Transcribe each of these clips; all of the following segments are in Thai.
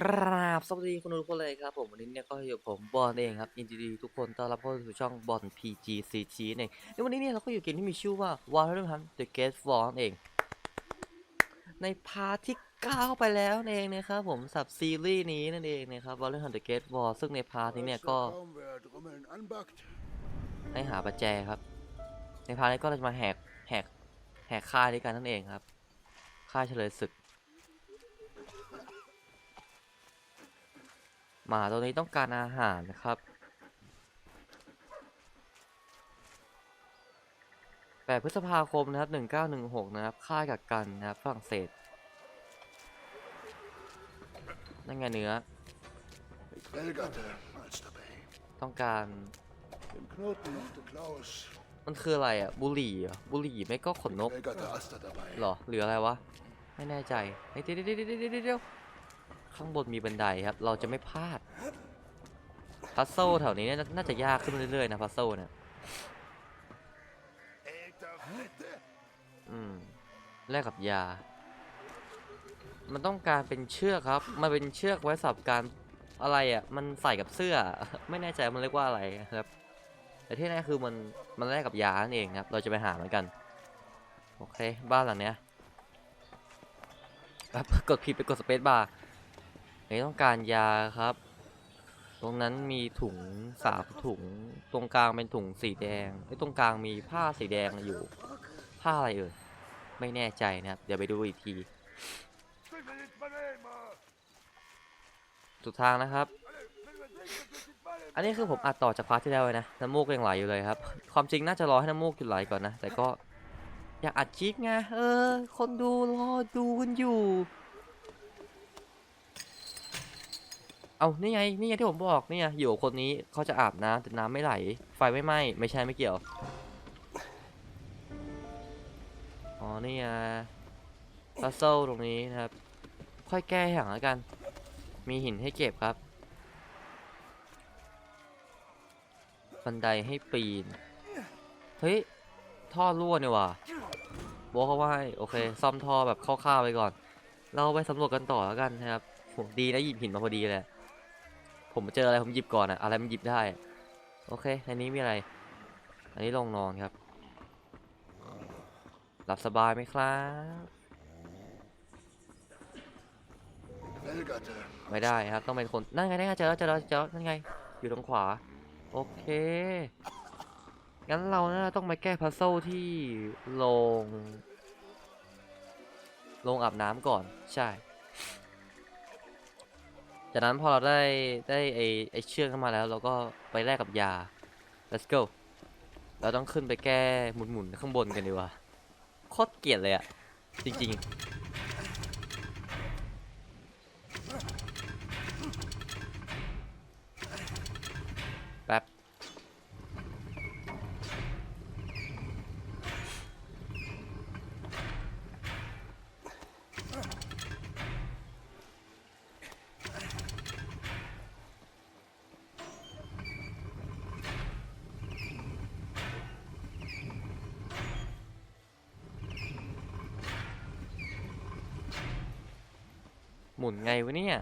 กราบสวัสดีคุณทุกคนเลยครับผมวันนี้เนี่ยก็อยู่ผมบอลเองครับยินดีทุกคนต้อนรับเข้าสู่ช่องบอล PGCG เองในวันนี้เนี่ยเราก็อยู่เกมที่มีชื่อว่า Valorant The Gate War นั่นเอง ในพาร์ทที่9ไปแล้วเองนะครับผมสับซีรีส์นี้นั่นเองนะครับ Valorant The Gate War ซึ่งในพาร์ทนี้เนี่ยก็ให้หาประแจครับ ในพาร์ทนี้ก็เราจะมาแหกแหกแหกค่ายด้วยกันนั่นเองครับค่ายเฉลยศึก หมาตัวนี้ต้องการอาหารนะครับ8พฤษภาคมนะครับ 1916 นะครับ ค่ายกักกันนะครับฝรั่งเศส นั่นไงเนื้อ ต้องการ มันคืออะไรอะ บุหรี่เหรอบุหรี่ไม่ก็ขนนกหรอ หรืออะไรวะ ไม่แน่ใจเฮ้ยเดี๋ยวเดี๋ยวเดี๋ยวเดี๋ยว ข้างบนมีบันไดครับ เราจะไม่พลาด พัซโซแถวนี้เนี่ยน่าจะยากขึ้นเรื่อยๆนะพัซโซเนี่ยอืมแลกกับยา มันต้องการเป็นเชือกครับ มันเป็นเชือกไว้สับการอะไรอะ มันใส่กับเสื้อ ไม่แน่ใจมันเรียกว่าอะไรครับแต่ที่แน่คือมันมันแลกกับยานั่นเองครับ เราจะไปหาเหมันกัน โอเค บ้านหลังเนี้ยครับกดผิดไปกดสเปซบาร์ นี่ต้องการยาครับ ตรงนั้นมีถุงสามถุง ตรงกลางเป็นถุงสีแดงไอ้ตรงกลางมีผ้าสีแดงอยู่ ผ้าอะไรเอ่ย ไม่แน่ใจนะครับ เดี๋ยวไปดูอีกที สุดทางนะครับ อันนี้คือผมอัดต่อจากพาร์ทที่แล้วเลยนะ น้ำมูกยังไหลอยู่เลยครับ ความจริงน่าจะรอให้น้ำมูกหยุดไหลก่อนนะ แต่ก็อยากอัดคลิปไง เออ คนดูรอดูกันอยู่ เอานี่ไงนี่ไงที่ผมบอกนี่ไงอยู่คนนี้เขาจะอาบน้ำแต่น้ำไม่ไหล ไฟไม่ไหม้ไม่ใช่ไม่เกี่ยว อ๋อนี่ไงพัซเซิลตรงนี้นะครับ ค่อยแก้ห้หลังแล้วกัน มีหินให้เก็บครับ บันไดให้ปีน เฮ้ย ท่อรั่วนี่หว่ะบอกเขาว่าให้โอเค ซ่อมท่อแบบคร่าวๆไปก่อน เราไปสำรวจกันต่อแล้วกันนะครับดีนะหยิบหินมาพอดีเลย ผมเจออะไรผมหยิบก่อนอะอะไรมันหยิบได้ โอเคในนี้มีอะไร อันนี้ลงนอนครับ หลับสบายไหมครับไม่ได้ครับ ต้องเป็นคน นั่นไงนั่นไงเจอแล้วเจอแล้วเจอนั่นไง อยู่ทางขวา โอเค งั้นเราน่าจะต้องไปแก้พัซเซิลที่โรงโรงอาบน้ำก่อน ใช่ จากนั้นพอเราได้ได้ไอไอเชือกเข้ามาแล้ว เราก็ไปแลกกับยา let's go เราต้องขึ้นไปแก้หมุนๆข้างบนกันดีกว่าโคตรเกลียดเลยอะจริงๆ หมุนไงวะเนี่ย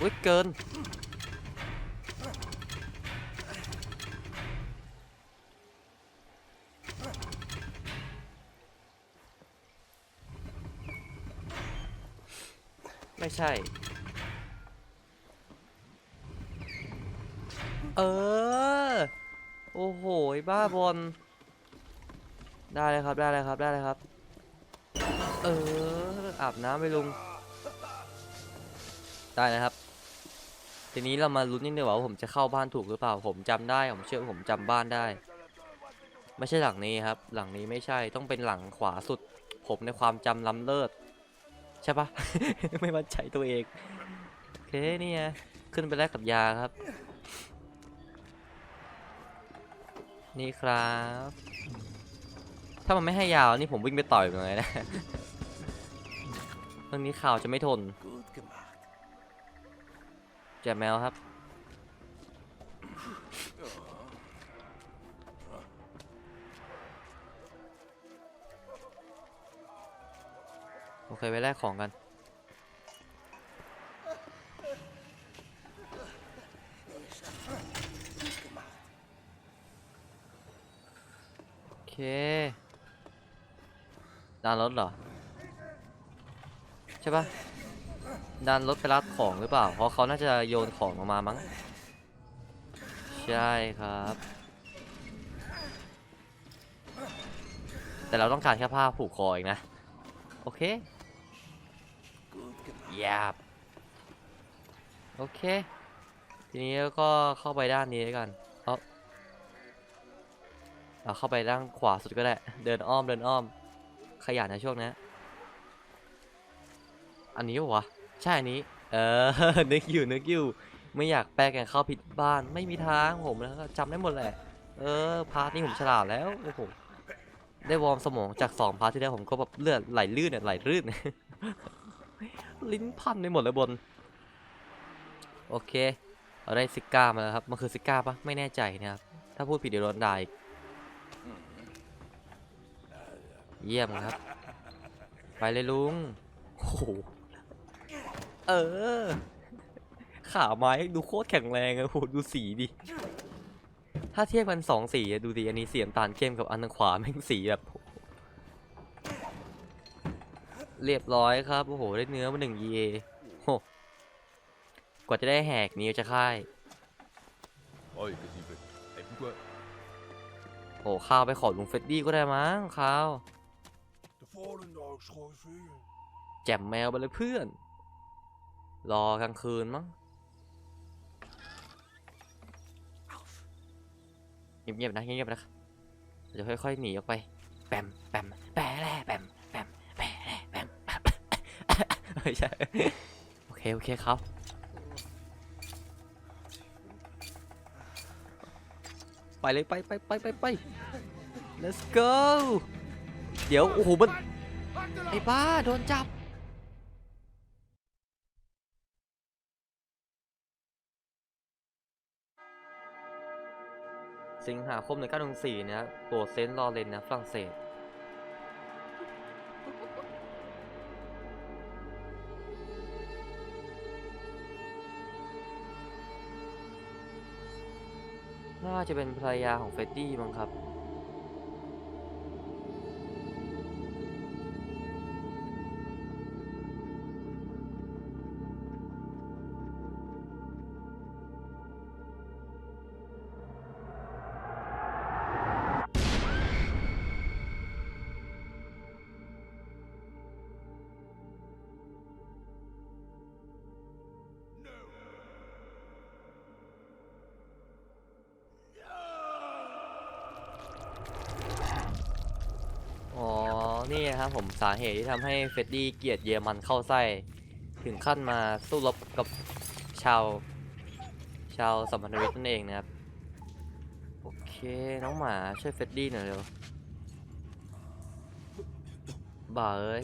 อุ้ยเกิน ไม่ใช่ เออ โอ้โห บ้าบอล ได้เลยครับ ได้เลยครับ ได้เลยครับ เออ อาบน้ำไปลุง ได้นะครับ ทีนี้เรามาลุ้นนิดนึงว่าผมจะเข้าบ้านถูกหรือเปล่า ผมจำได้ ผมเชื่อว่าผมจำบ้านได้ ไม่ใช่หลังนี้ครับ หลังนี้ไม่ใช่ ต้องเป็นหลังขวาสุด ผมในความจำล้ำเลิศ ใช่ปะ ไม่มั่นใจตัวเอง โอเคนี่ไงขึ้นไปแลกกับยาครับ นี่ครับ ถ้ามันไม่ให้ยาวนี่ผมวิ่งไปต่อยมันเลยนะเรื่องนี้ข่าวจะไม่ทนแจกแมวครับ โอเคไปแลกของกันโอเค ดานรถเหรอ ใช่ปะดานรถไปรับของหรือเปล่า เพราะเขาน่าจะโยนของออกมามั้ง ใช่ครับ แต่เราต้องการแค่ผ้าผูกคอเองนะ โอเค Gut gemacht. ยาบโอเค ทีนี้ก็เข้าไปด้านนี้แล้วกัน เอาเราเข้าไปด้านขวาสุดก็ได้ เดินอ้อมเดินอ้อม ขยันนะช่วงนี้อันนี้วะใช่อันนี้ เออ นึกอยู่นึกอยู่ ไม่อยากแปลกันเข้าผิดบ้าน ไม่มีทางผมแล้วก็จำได้หมดแหละ เออ พาร์ทนี้ผมฉลาดแล้ว โอ้โห ได้วอร์มสมองจากสองพาร์ทที่แล้วผมก็แบบเลือดไหลลื่นเนี่ยไหลลื่น ลิ้นพันไปหมดเลยบน โอเค เราได้ซิก้ามาแล้วครับ มันคือซิก้าปะไม่แน่ใจนะครับ ถ้าพูดผิดเดี๋ยวโดนด่าอีก เยี่ยมครับ ไปเลยลุงโอ้โหเออ ขาไม้ดูโคตรแข็งแรงอะโหดูสีดิ ถ้าเทียบกันสองสีอะดูดิ อันนี้สีน้ำตาลเข้มกับอันทางขวาแม่งสีแบบโอ้โหเรียบร้อยครับ โอ้โห ได้เนื้อมาหนึ่ง EA โหกว่าจะได้แหกนี้จะค่าย Oi, Gesiebe. Ey, Bruder. โอ้ข้าวไปขอลุงเฟดดี้ก็ได้มั้งข้าว แจ่มแมวไปเลยเพื่อน รอกลางคืนมั้งเงียบๆนะเงียบๆนะเดี๋ยวค่อยๆหนีออกไปแปมแปมแปะแร่แปมแปมแปะแร่แปมแปมไม่ใช่โอเคโอเคครับไปเลยไปไปไปไปไป let's go เดี๋ยว โอ้โห มัน ไอ้บ้า โดนจับ สิงหาคม1914นะครับโปรเซนต์ลอเรนนะฝรั่งเศสน่าจะเป็นภรรยาของเฟรดดี้มั้งครับ นี่ครับผมสาเหตุที่ทำให้เฟดดี้เกลียดเยอรมันเข้าไส้ ถึงขั้นมาสู้รบกับชาว ชาวสัมพันธมิตรนั่นเองนะครับ โอเค น้องหมาช่วยเฟดดี้หน่อยเร็วบ่าเอ้ย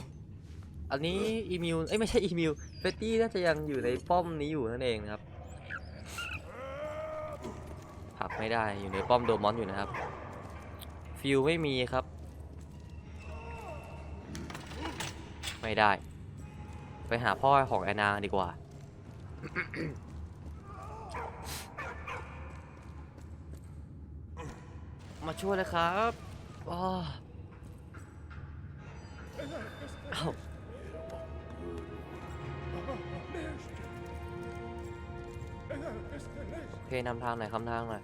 อันนี้อีมิวเอ้ยไม่ใช่อีมิวเฟรดดี้น่าจะยังอยู่ในป้อมนี้อยู่นั่นเองนะครับผลักไม่ได้อยู่ในป้อมโดมอนอยู่นะครับ ฟิวไม่มีครับ ไม่ได้ ไปหาพ่อของแอนนาดีกว่า มาช่วยเลยครับอ้อเอ้าโอเคนำทางหน่อยคำทางหน่อย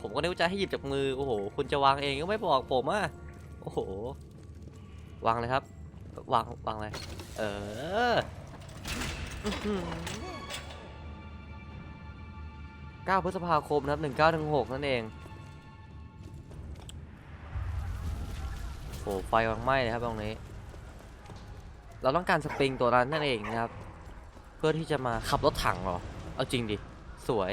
ผมก็นึกว่าจะให้หยิบจากมือ โอ้โห คุณจะวางเองก็ไม่บอกผมอะ โอ้โห วางเลยครับ วางวางเลย เอออื้อหือ9พฤษภาคมนะครับ19ถึง6นั่นเองโอ้ไฟกำลังไหม้เลยครับตรงนี้ เราต้องการสปริงตัวนั้นนั่นเองนะครับ เพื่อที่จะมาขับรถถังเหรอ เอาจริงดิ สวย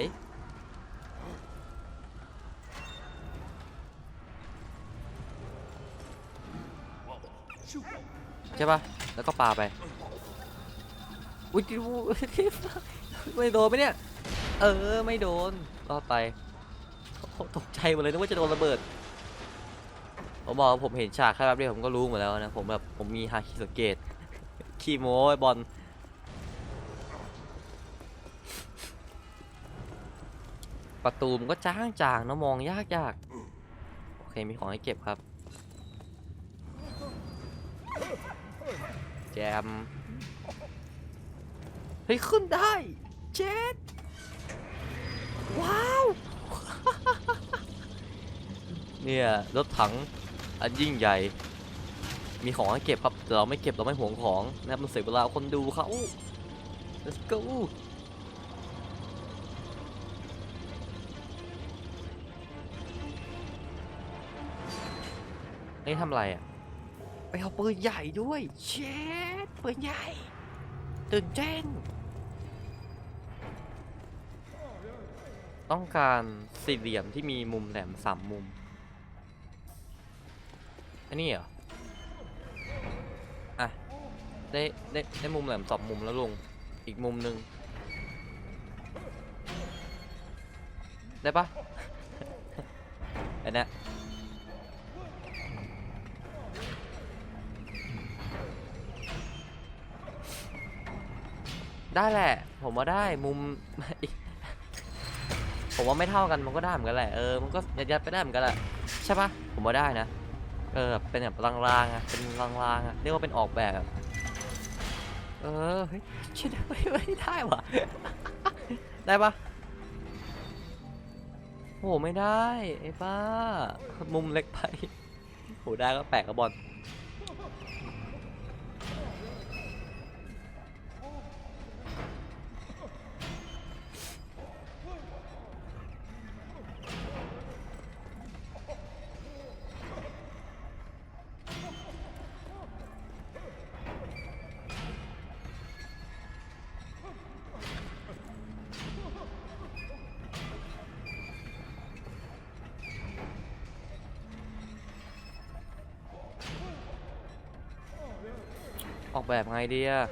ใช่ปะแล้วก็ปาไปอุ้ยไม่โดนไหมเนี่ย เออไม่โดนรอดไปตกใจหมดเลยนึกว่าจะโดนระเบิดผมบอกผมเห็นฉากแค่แป๊บเดียวผมก็รู้หมดแล้วนะผมแบบผมมีฮาคิสังเกตขี้โม้ไอ้บอลประตูมันก็จ้างจางๆนะมองยากยากโอเคมีของให้เก็บครับ จม เฮ้ย ขึ้นได้ เจ็ดว้าว เนี่ย รถถัง อันยิ่งใหญ่ มีของให้เก็บครับ แต่เราไม่เก็บเราไม่หวงของนะครับมันเสียเวลาคนดูเขา let's go นี่ทำอะไรอะ ไปเอาปืนใหญ่ด้วยเช็ดปืนใหญ่ตื่นเต้นต้องการสี่เหลี่ยมที่มีมุมแหลมสามมุม อันนี้เหรอ อะ ได้ได้ได้มุมแหลมสองมุมแล้วลุงอีกมุมหนึ่ง ได้ปะ อันเนี้ ได้แหละ ผมว่าได้มุม ผมว่าไม่เท่ากันมันก็ได้เหมือนกันแหละเออมันก็ยัดยัดๆไปได้เหมือนกันแหละใช่ปะผมว่าได้นะเออเป็นแบบรางๆอะเป็นรางๆอะเรียกว่าเป็นออกแบบ เออเฮ้ยชิดไม่ไม่ได้วะได้ปะโหไม่ได้ไอ้ป้า มุมเล็กไปโหได้ก็แปลกกับบอล แบบไงดีอะ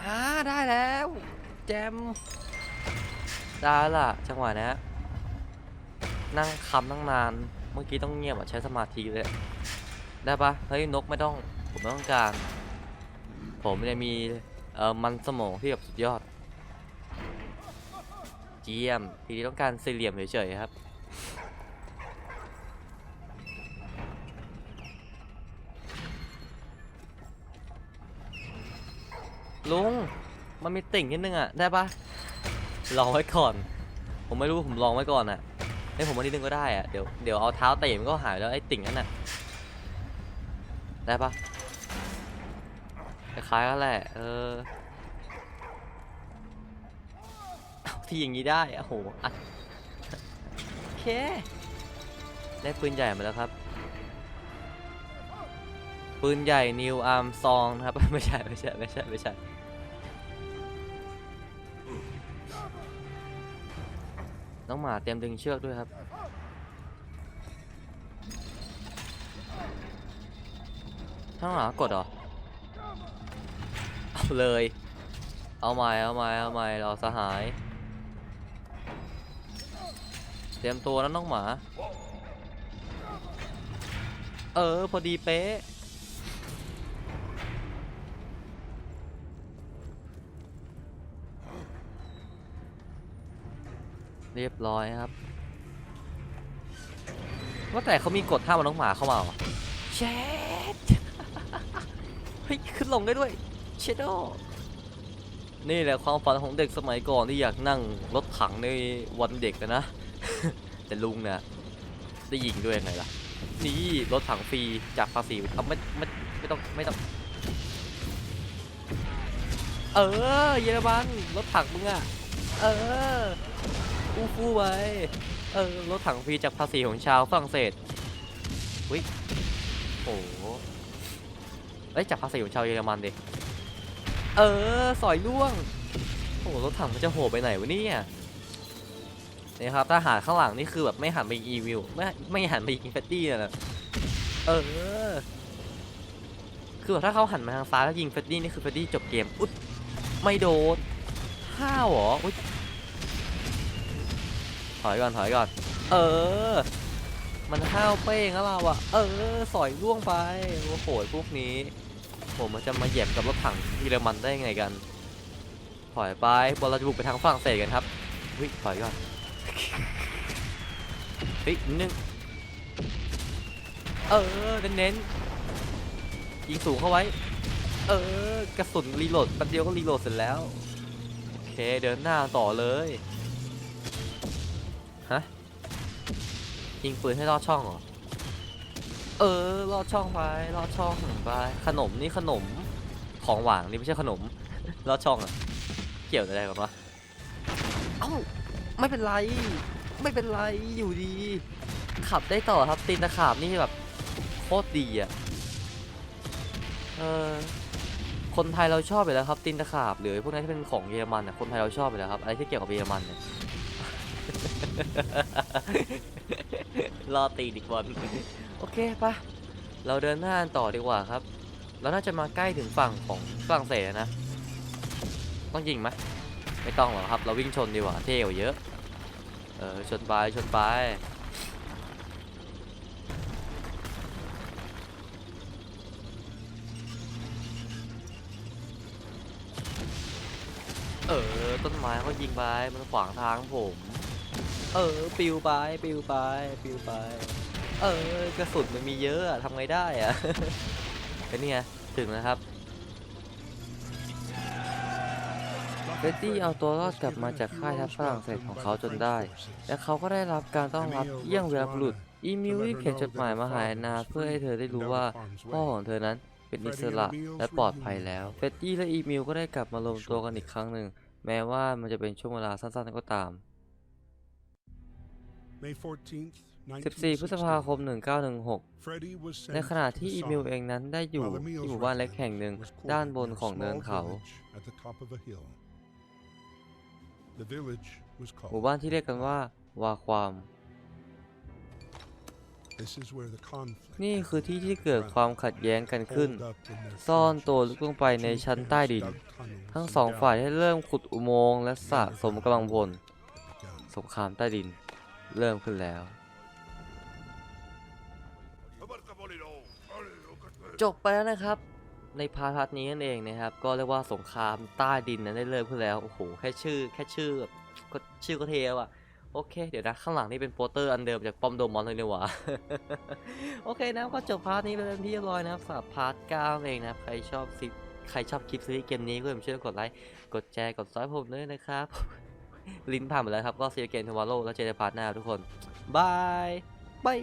อ่าได้แล้ว แจมได้ละจังหวะเนี้ยนั่งคำตั้งนานเมื่อกี้ต้องเงียบอะใช้สมาธิเลย ได้ปะเฮ้ยนกไม่ต้องผมไม่ต้องการ ผมเนี่ยมีเอ่อมันสมองที่แบบสุดยอด เจียมทีนี้ต้องการสี่เหลี่ยมเฉยๆครับลุงมันมีติ่งนิดนึงอะ ได้ปะลองไว้ก่อน ผมไม่รู้ผมลองไว้ก่อนอะ ให้ผมมานิดนึงก็ได้อะเดี๋ยวเดี๋ยวเอาเท้าเตะมันก็หายแล้วไอ้ติ่งนั่นน่ะได้ปะคล้ายๆกันแหละเออเอาที่อย่างนี้ได้โอะโหโอเคได้ปืนใหญ่มาแล้วครับ ปืนใหญ่นิวอาร์มซองนะครับ ไม่ใช่ไม่ใช่ไม่ใช่ไม่ใช่ น้องหมาเตรียมดึงเชือกด้วยครับข้างหลังกดเหรอ เอาเลย เอาใหม่เอาใหม่เอาใหม่เราสหาย เตรียมตัวนะน้องหมา เออ พอดีเป๊ะ เรียบร้อยครับ ว่าแต่เขามีกฎห้ามเอาน้องหมาเข้ามาเหรอเช็ดเฮ้ยขึ้นลงได้ด้วยเชดโดนี่แหละความฝันของเด็กสมัยก่อนที่อยากนั่งรถถังในวันเด็กนะ แต่ลุงเนี่ยได้ยิงด้วยยังไงล่ะ นี่รถถังฟรีจากภาษีเอาไม่ไม่ไม่ต้องไม่ต้อง เออ เยอรมันรถถังมึงอะเออ ฟูฟูไว้เออรถถังฟรีจากภาษีของชาวฝรั่งเศสวิโอ้โหเอ้ยจากภาษีของชาวเยอรมันดิเออสอยล่วงโอ้โหรถถังมันจะโหไปไหนวะเนี่ยนี่ครับถ้าหันข้างหลังนี่คือแบบไม่หันไปยิงอีวิวไม่ไม่หันไปยิงเฟตตี้อะนะเออคือแบบถ้าเขาหันมาทางซ้ายแล้วยิงเฟตตี้นี่คือเฟตตี้จบเกม อุ๊ยไม่โดนห้าวเหรอ อุ๊ย ถอยก่อนถอยก่อน เออ มันห้าวเป้งแล้วเราอะเออ สอยล่วงไปโอ้โหพวกนี้ผมมันจะมาเหยียบกับรถถังเยอรมันได้ยังไงกัน ถอยไปบอลเราจะบุกไปทางฝรั่งเศสกันครับเฮ้ยถอยก่อนเฮ้ยนึงเออเน้นๆยิงสูงเข้าไว้ เออ กระสุนรีโหลดแป๊บเดียวก็รีโหลดเสร็จแล้ว โอเคเดินหน้าต่อเลย ยิงปืนให้ลอดช่องเหรอ เออลอดช่องไปลอดช่องไป ขนมนี่ขนมของหวานนี่ไม่ใช่ขนมลอดช่องอะเกี่ยวอะไรกันวะเอ้าไม่เป็นไร ไม่เป็นไรอยู่ดี ขับได้ต่อครับตีนตะขาบนี่แบบโคตรดีอะเออคนไทยเราชอบไปแล้วครับตีนตะขาบหรือพวกนั้นที่เป็นของเยอรมันอะคนไทยเราชอบไปแล้วครับอะไรที่เกี่ยวกับเยอรมันเนี่ย รอตีดีกว่าโอเคปะเราเดินหน้าต่อดีกว่าครับ เราน่าจะมาใกล้ถึงฝั่งของฝรั่งเศสนะ ต้องยิงไหมไม่ต้องหรอกครับ เราวิ่งชนดีกว่าเท่กว่าเยอะ เออชนไปชนไปเออ ต้นไม้เขายิงไปมันขวางทางผม ออปิวไปปิวไปปิวไป เออกระสุนมันมีเยอะอะทำไงได้อะเป็นไงถึงนะครับเฟตตี้เอาตัวรอดกลับมาจากค่ายทัพฝรั่งเศสของเขาจนได้ และเขาก็ได้รับการต้อนรับเยี่ยงเวลาบุรุษอีมิวรีบเขียนจดหมายมาหาแอนนาเพื่อให้เธอได้รู้ว่าพ่อของเธอนั้นเป็นอิสระและปลอดภัยแล้วเฟตตี้และอีมิวก็ได้กลับมารวมตัวกันอีกครั้งหนึ่ง แม้ว่ามันจะเป็นช่วงเวลาสั้นๆก็ตาม 14 พฤษภาคม 1916 ในขณะที่อีมิวเองนั้นได้อยู่ที่หมู่บ้านเล็กแห่งหนึ่งด้านบนของเนินเขา หมู่บ้านที่เรียกกันว่า วาความ นี่คือที่ที่เกิดความขัดแย้งกันขึ้น ซ่อนตัวลึกลงไปในชั้นใต้ดิน ทั้งสองฝ่ายได้เริ่มขุดอุโมงค์และสะสมกำลังพล สงครามใต้ดิน เริ่มขึ้นแล้ว จบไปแล้วนะครับ ในพาร์ทนี้นั่นเองนะครับ ก็เรียกว่าสงครามใต้ดินนั้นได้เริ่มขึ้นแล้ว โอ้โห แค่ชื่อ แค่ชื่อก็ชื่อก็เทวอะโอเค เดี๋ยวนะ ข้างหลังนี่เป็นโปสเตอร์อันเดิมจากป้อมโดมอนเลยเนี่หว่าโอเคนะก็จบพาร์ทนี้ไปเป็นที่เรียบร้อยนะครับสำหรับพาร์ทเก้าเองนะใครชอบซิใครชอบคลิปซีรีส์เกมนี้ก็อย่าลืมช่วยกดไลค์ กดแชร์ กดซับผมด้วยนะครับ ลิ้นผ่านไปแล้วครับ ก็ซีเกนทวาโลแล้วเจอกันในพาร์ทหน้าทุกคน บาย บาย